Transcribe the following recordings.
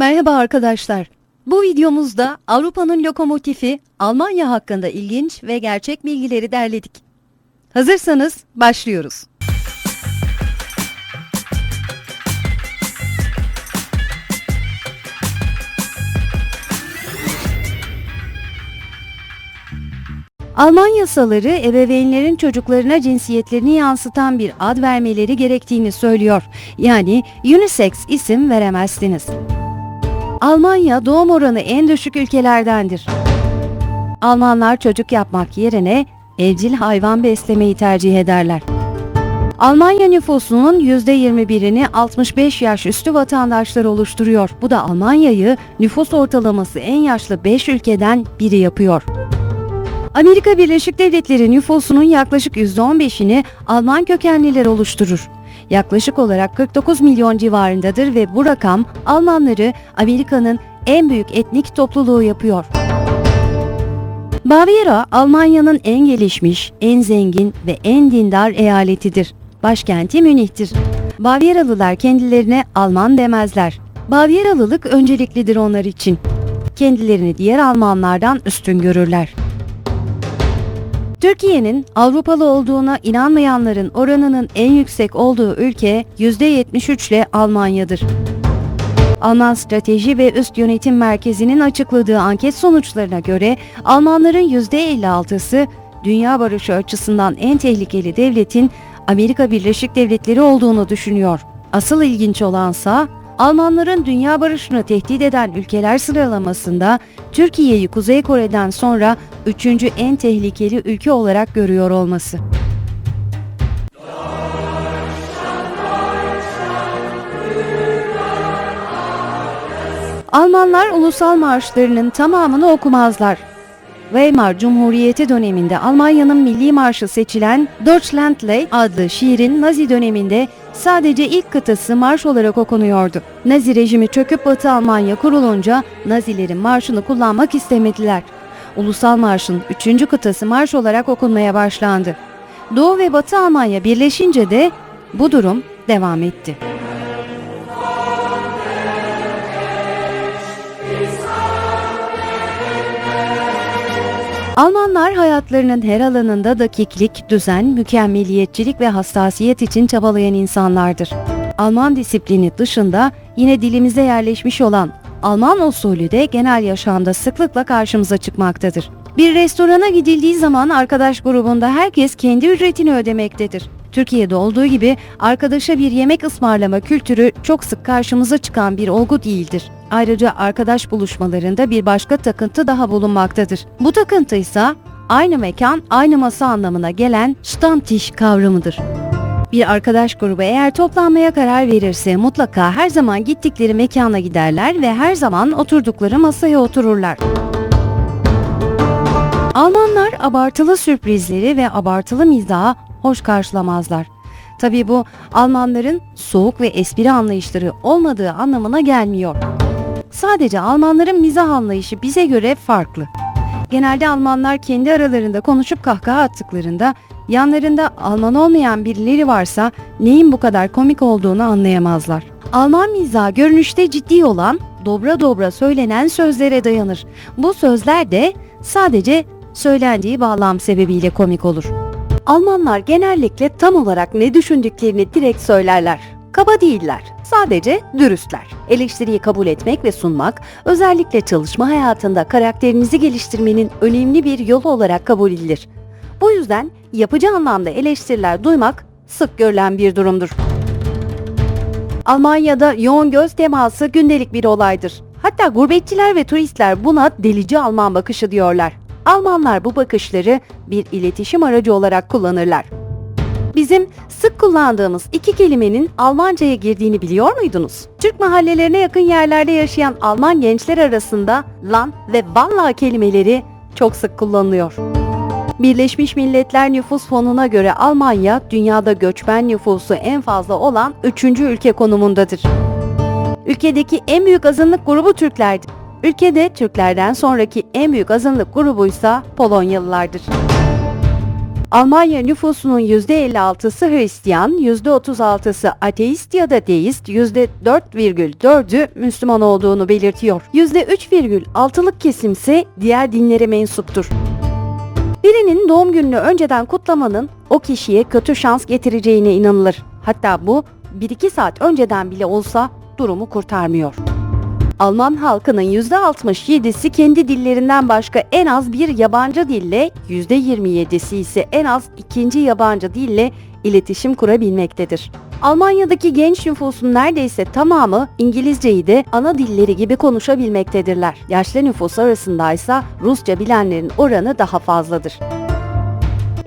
Merhaba arkadaşlar. Bu videomuzda Avrupa'nın lokomotifi Almanya hakkında ilginç ve gerçek bilgileri derledik. Hazırsanız başlıyoruz. Alman yasaları ebeveynlerin çocuklarına cinsiyetlerini yansıtan bir ad vermeleri gerektiğini söylüyor. Yani unisex isim veremezsiniz. Almanya doğum oranı en düşük ülkelerdendir. Almanlar çocuk yapmak yerine evcil hayvan beslemeyi tercih ederler. Almanya nüfusunun %21'ini 65 yaş üstü vatandaşlar oluşturuyor. Bu da Almanya'yı nüfus ortalaması en yaşlı 5 ülkeden biri yapıyor. Amerika Birleşik Devletleri nüfusunun yaklaşık %15'ini Alman kökenliler oluşturur. Yaklaşık olarak 49 milyon civarındadır ve bu rakam Almanları Amerika'nın en büyük etnik topluluğu yapıyor. Baviera, Almanya'nın en gelişmiş, en zengin ve en dindar eyaletidir. Başkenti Münih'tir. Bavieralılar kendilerine Alman demezler. Bavyeralılık önceliklidir onlar için. Kendilerini diğer Almanlardan üstün görürler. Türkiye'nin Avrupalı olduğuna inanmayanların oranının en yüksek olduğu ülke %73 ile Almanya'dır. Alman Strateji ve Üst Yönetim Merkezi'nin açıkladığı anket sonuçlarına göre Almanların %56'sı dünya barışı açısından en tehlikeli devletin Amerika Birleşik Devletleri olduğunu düşünüyor. Asıl ilginç olansa Almanların dünya barışını tehdit eden ülkeler sıralamasında Türkiye'yi Kuzey Kore'den sonra üçüncü en tehlikeli ülke olarak görüyor olması. Almanlar ulusal marşlarının tamamını okumazlar. Weimar Cumhuriyeti döneminde Almanya'nın milli marşı seçilen Deutschlandlied adlı şiirin Nazi döneminde sadece ilk kıtası marş olarak okunuyordu. Nazi rejimi çöküp Batı Almanya kurulunca Nazilerin marşını kullanmak istemediler. Ulusal marşın üçüncü kıtası marş olarak okunmaya başlandı. Doğu ve Batı Almanya birleşince de bu durum devam etti. Almanlar hayatlarının her alanında dakiklik, düzen, mükemmeliyetçilik ve hassasiyet için çabalayan insanlardır. Alman disiplini dışında yine dilimize yerleşmiş olan Alman usulü de genel yaşamda sıklıkla karşımıza çıkmaktadır. Bir restorana gidildiği zaman arkadaş grubunda herkes kendi ücretini ödemektedir. Türkiye'de olduğu gibi arkadaşa bir yemek ısmarlama kültürü çok sık karşımıza çıkan bir olgu değildir. Ayrıca arkadaş buluşmalarında bir başka takıntı daha bulunmaktadır. Bu takıntı ise aynı mekan, aynı masa anlamına gelen Stammtisch kavramıdır. Bir arkadaş grubu eğer toplanmaya karar verirse mutlaka her zaman gittikleri mekana giderler ve her zaman oturdukları masaya otururlar. Almanlar abartılı sürprizleri ve abartılı mizahı hoş karşılamazlar. Tabii bu Almanların soğuk ve espri anlayışları olmadığı anlamına gelmiyor. Sadece Almanların mizah anlayışı bize göre farklı. Genelde Almanlar kendi aralarında konuşup kahkaha attıklarında yanlarında Alman olmayan birileri varsa neyin bu kadar komik olduğunu anlayamazlar. Alman mizahı görünüşte ciddi olan, dobra dobra söylenen sözlere dayanır. Bu sözler de sadece söylendiği bağlam sebebiyle komik olur. Almanlar genellikle tam olarak ne düşündüklerini direkt söylerler. Kaba değiller, sadece dürüstler. Eleştiriyi kabul etmek ve sunmak, özellikle çalışma hayatında karakterinizi geliştirmenin önemli bir yolu olarak kabul edilir. Bu yüzden yapıcı anlamda eleştiriler duymak sık görülen bir durumdur. Almanya'da yoğun göz teması gündelik bir olaydır. Hatta gurbetçiler ve turistler buna delici Alman bakışı diyorlar. Almanlar bu bakışları bir iletişim aracı olarak kullanırlar. Bizim sık kullandığımız iki kelimenin Almanca'ya girdiğini biliyor muydunuz? Türk mahallelerine yakın yerlerde yaşayan Alman gençler arasında lan ve valla kelimeleri çok sık kullanılıyor. Birleşmiş Milletler Nüfus Fonu'na göre Almanya dünyada göçmen nüfusu en fazla olan 3. ülke konumundadır. Ülkedeki en büyük azınlık grubu Türklerdir. Ülkede Türklerden sonraki en büyük azınlık grubuysa Polonyalılardır. Almanya nüfusunun %56'sı Hristiyan, %36'sı ateist ya da deist, %4,4'ü Müslüman olduğunu belirtiyor. %3,6'lık kesimse diğer dinlere mensuptur. Birinin doğum gününü önceden kutlamanın o kişiye kötü şans getireceğine inanılır. Hatta bu 1-2 saat önceden bile olsa durumu kurtarmıyor. Alman halkının %67'si kendi dillerinden başka en az bir yabancı dille, %27'si ise en az ikinci yabancı dille iletişim kurabilmektedir. Almanya'daki genç nüfusun neredeyse tamamı İngilizceyi de ana dilleri gibi konuşabilmektedirler. Yaşlı nüfus arasındaysa Rusça bilenlerin oranı daha fazladır.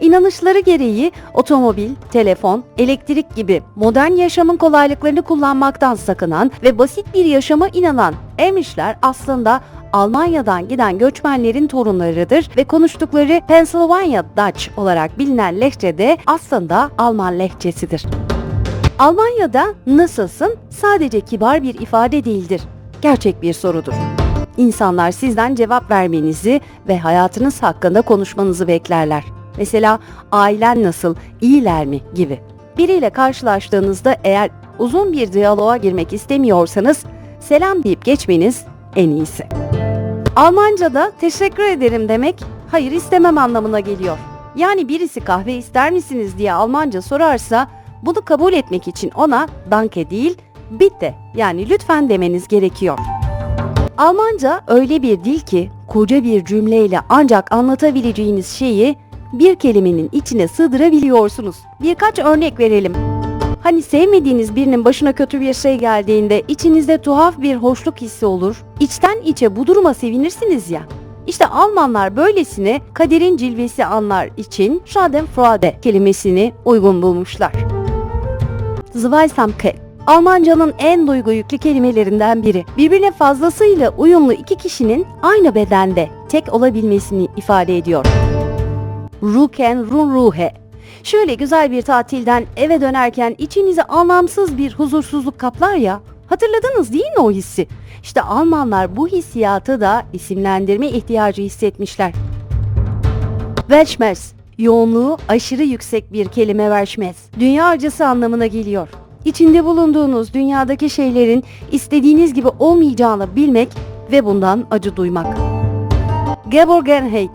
İnanışları gereği otomobil, telefon, elektrik gibi modern yaşamın kolaylıklarını kullanmaktan sakınan ve basit bir yaşama inanan Amişler aslında Almanya'dan giden göçmenlerin torunlarıdır ve konuştukları Pennsylvania Dutch olarak bilinen lehçede aslında Alman lehçesidir. Almanya'da nasılsın sadece kibar bir ifade değildir. Gerçek bir sorudur. İnsanlar sizden cevap vermenizi ve hayatınız hakkında konuşmanızı beklerler. Mesela ailen nasıl, iyiler mi gibi. Biriyle karşılaştığınızda eğer uzun bir diyaloğa girmek istemiyorsanız selam deyip geçmeniz en iyisi. Almanca'da teşekkür ederim demek hayır istemem anlamına geliyor. Yani birisi kahve ister misiniz diye Almanca sorarsa bunu kabul etmek için ona danke değil bitte yani lütfen demeniz gerekiyor. Almanca öyle bir dil ki koca bir cümleyle ancak anlatabileceğiniz şeyi bir kelimenin içine sığdırabiliyorsunuz. Birkaç örnek verelim. Hani sevmediğiniz birinin başına kötü bir şey geldiğinde içinizde tuhaf bir hoşluk hissi olur. İçten içe bu duruma sevinirsiniz ya. İşte Almanlar böylesine kaderin cilvesi anlar için Schadenfreude kelimesini uygun bulmuşlar. Zweisamkeit Almanca'nın en duygu yüklü kelimelerinden biri. Birbirine fazlasıyla uyumlu iki kişinin aynı bedende tek olabilmesini ifade ediyor. Ruken run. Şöyle güzel bir tatilden eve dönerken içinizi anlamsız bir huzursuzluk kaplar ya. Hatırladınız değil mi o hissi? İşte Almanlar bu hissiyatı da isimlendirme ihtiyacı hissetmişler. Weltschmerz, yoğunluğu aşırı yüksek bir kelime Weltschmerz. Dünya acısı anlamına geliyor. İçinde bulunduğunuz dünyadaki şeylerin istediğiniz gibi olmayacağını bilmek ve bundan acı duymak. Geborgenheit,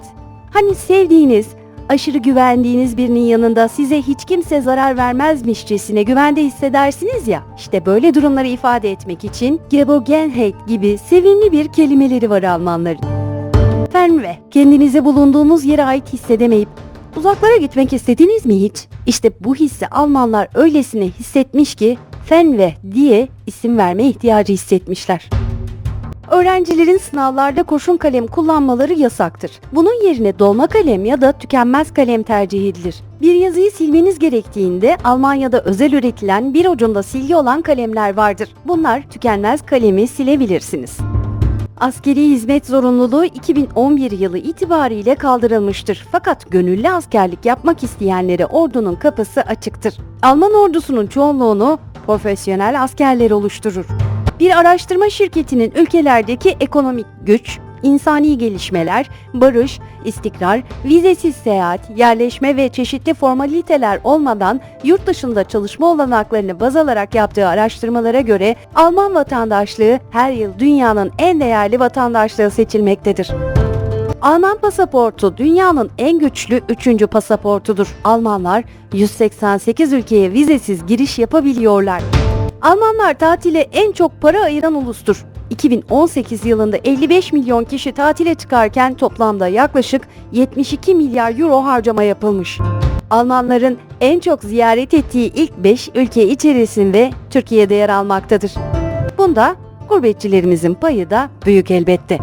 hani sevdiğiniz, aşırı güvendiğiniz birinin yanında size hiç kimse zarar vermezmişçesine güvende hissedersiniz ya. İşte böyle durumları ifade etmek için Geborgenheit gibi sevimli bir kelimeleri var Almanların. Fernweh, kendinizi bulunduğunuz yere ait hissedemeyip uzaklara gitmek istediniz mi hiç? İşte bu hissi Almanlar öylesine hissetmiş ki Fernweh diye isim verme ihtiyacı hissetmişler. Öğrencilerin sınavlarda kurşun kalem kullanmaları yasaktır. Bunun yerine dolma kalem ya da tükenmez kalem tercih edilir. Bir yazıyı silmeniz gerektiğinde Almanya'da özel üretilen bir ucunda silgi olan kalemler vardır. Bunlar tükenmez kalemi silebilirsiniz. Askeri hizmet zorunluluğu 2011 yılı itibariyle kaldırılmıştır. Fakat gönüllü askerlik yapmak isteyenlere ordunun kapısı açıktır. Alman ordusunun çoğunluğunu profesyonel askerler oluşturur. Bir araştırma şirketinin ülkelerdeki ekonomik güç, insani gelişmeler, barış, istikrar, vizesiz seyahat, yerleşme ve çeşitli formaliteler olmadan yurt dışında çalışma olanaklarını baz alarak yaptığı araştırmalara göre Alman vatandaşlığı her yıl dünyanın en değerli vatandaşlığı seçilmektedir. Alman pasaportu dünyanın en güçlü üçüncü pasaportudur. Almanlar 188 ülkeye vizesiz giriş yapabiliyorlar. Almanlar tatile en çok para ayıran ulustur. 2018 yılında 55 milyon kişi tatile çıkarken toplamda yaklaşık 72 milyar euro harcama yapılmış. Almanların en çok ziyaret ettiği ilk 5 ülke içerisinde Türkiye'de yer almaktadır. Bunda gurbetçilerimizin payı da büyük elbette.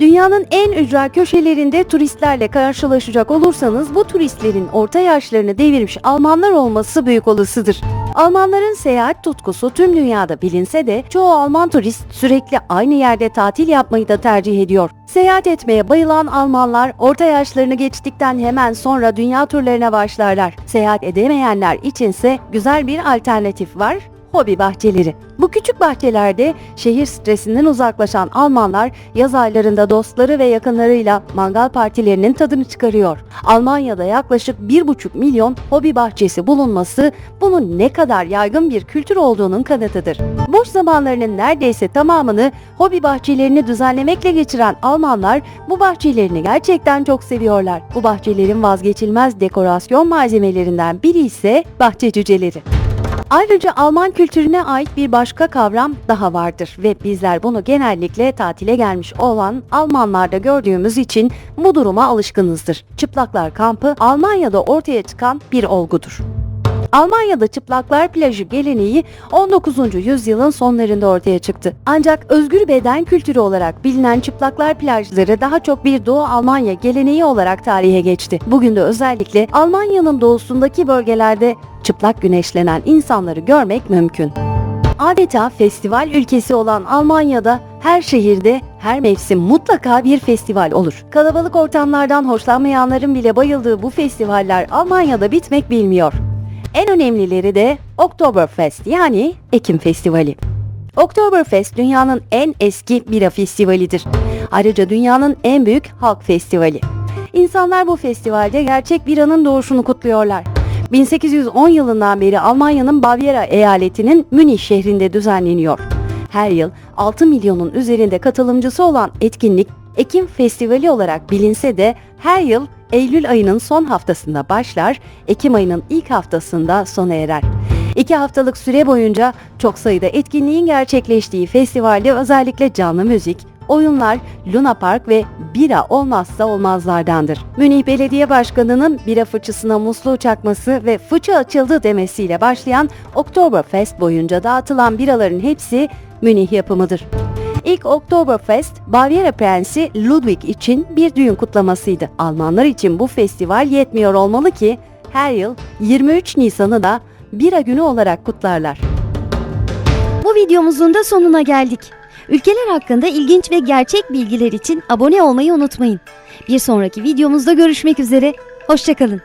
Dünyanın en ücra köşelerinde turistlerle karşılaşacak olursanız bu turistlerin orta yaşlarını devirmiş Almanlar olması büyük olasıdır. Almanların seyahat tutkusu tüm dünyada bilinse de çoğu Alman turist sürekli aynı yerde tatil yapmayı da tercih ediyor. Seyahat etmeye bayılan Almanlar orta yaşlarını geçtikten hemen sonra dünya turlarına başlarlar. Seyahat edemeyenler içinse güzel bir alternatif var. Hobi bahçeleri. Bu küçük bahçelerde şehir stresinden uzaklaşan Almanlar yaz aylarında dostları ve yakınlarıyla mangal partilerinin tadını çıkarıyor. Almanya'da yaklaşık 1,5 milyon hobi bahçesi bulunması bunun ne kadar yaygın bir kültür olduğunun kanıtıdır. Boş zamanlarının neredeyse tamamını hobi bahçelerini düzenlemekle geçiren Almanlar bu bahçelerini gerçekten çok seviyorlar. Bu bahçelerin vazgeçilmez dekorasyon malzemelerinden biri ise bahçe cüceleri. Ayrıca Alman kültürüne ait bir başka kavram daha vardır ve bizler bunu genellikle tatile gelmiş olan Almanlarda gördüğümüz için bu duruma alışkınızdır. Çıplaklar kampı Almanya'da ortaya çıkan bir olgudur. Almanya'da çıplaklar plajı geleneği 19. yüzyılın sonlarında ortaya çıktı. Ancak özgür beden kültürü olarak bilinen çıplaklar plajları daha çok bir Doğu Almanya geleneği olarak tarihe geçti. Bugün de özellikle Almanya'nın doğusundaki bölgelerde çıplak güneşlenen insanları görmek mümkün. Adeta festival ülkesi olan Almanya'da her şehirde her mevsim mutlaka bir festival olur. Kalabalık ortamlardan hoşlanmayanların bile bayıldığı bu festivaller Almanya'da bitmek bilmiyor. En önemlileri de Oktoberfest yani Ekim Festivali. Oktoberfest dünyanın en eski bira festivalidir. Ayrıca dünyanın en büyük halk festivali. İnsanlar bu festivalde gerçek biranın doğuşunu kutluyorlar. 1810 yılından beri Almanya'nın Bavyera eyaletinin Münih şehrinde düzenleniyor. Her yıl 6 milyonun üzerinde katılımcısı olan etkinlik Ekim Festivali olarak bilinse de her yıl Eylül ayının son haftasında başlar, Ekim ayının ilk haftasında sona erer. İki haftalık süre boyunca çok sayıda etkinliğin gerçekleştiği festivalde özellikle canlı müzik, oyunlar, Luna Park ve bira olmazsa olmazlardandır. Münih Belediye Başkanı'nın bira fıçısına musluğu çakması ve fıçı açıldı demesiyle başlayan Oktoberfest boyunca dağıtılan biraların hepsi Münih yapımıdır. İlk Oktoberfest, Bavyera Prensi Ludwig için bir düğün kutlamasıydı. Almanlar için bu festival yetmiyor olmalı ki her yıl 23 Nisan'ı da bira günü olarak kutlarlar. Bu videomuzun da sonuna geldik. Ülkeler hakkında ilginç ve gerçek bilgiler için abone olmayı unutmayın. Bir sonraki videomuzda görüşmek üzere. Hoşçakalın.